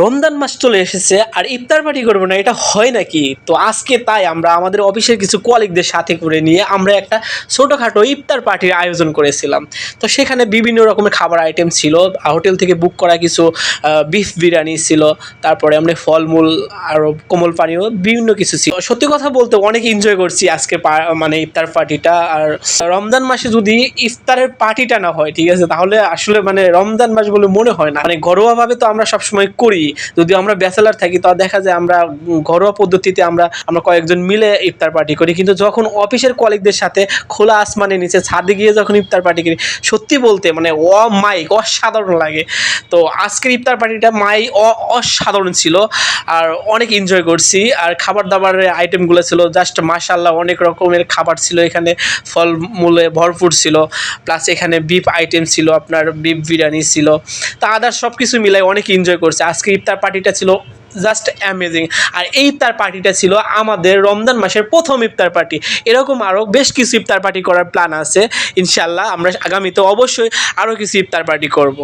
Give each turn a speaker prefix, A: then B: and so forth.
A: রমজান মাস চলে এসেছে আর ইফতার পার্টি করব না, এটা হয় নাকি? তো আজকে তাই আমরা আমাদের অফিসের কিছু কলিগদের সাথে করে নিয়ে আমরা একটা ছোটোখাটো ইফতার পার্টির আয়োজন করেছিলাম। তো সেখানে বিভিন্ন রকমের খাবার আইটেম ছিল, হোটেল থেকে বুক করা কিছু বিফ বিরিয়ানি ছিল, তারপরে আমরা ফলমূল আরও কোমল পানীয়, বিভিন্ন কিছু ছিল। সত্যি কথা বলতে অনেক এনজয় করছি আজকে মানে ইফতার পার্টিটা। আর রমজান মাসে যদি ইফতারের পার্টিটা না হয়, ঠিক আছে? তাহলে আসলে মানে রমজান মাস বলে মনে হয় না। মানে ঘরোয়াভাবে তো আমরা সবসময় করি। যদি আমরা ব্যাচেলার থাকি, তো দেখা যায় আমরা ঘরোয়া পদ্ধতিতে আমরা আমরা কয়েকজন মিলে ইফতার পার্টি করি। কিন্তু যখন অফিসের কলিগদের সাথে খোলা আসমানের নিচে ছাদে গিয়ে যখন ইফতার পার্টি করি, সত্যি বলতে মানে অ মাইক অসাধারণ লাগে। তো আজকের ইফতার পার্টিটা মাই অসাধারণ ছিল, আর অনেক এনজয় করছি। আর খাবার দাবারের আইটেমগুলো ছিল জাস্ট মাশাল্লাহ অনেক রকমের খাবার ছিল এখানে, ফলমূলে ভরপুর ছিল। প্লাস এখানে বিফ আইটেম ছিল, আপনার বিফ বিরিয়ানি ছিল। তা আদার সব কিছু মিলাই অনেক এনজয় করছে। আজকে ইফতার পার্টিটা ছিল জাস্ট অ্যামেজিং আর এই ইফতার পার্টিটা ছিল আমাদের রমজান মাসের প্রথম ইফতার পার্টি। এরকম আরও বেশ কিছু ইফতার পার্টি করার প্ল্যান আছে। ইনশাল্লাহ আমরা আগামীতে অবশ্যই আরও কিছু ইফতার পার্টি করব।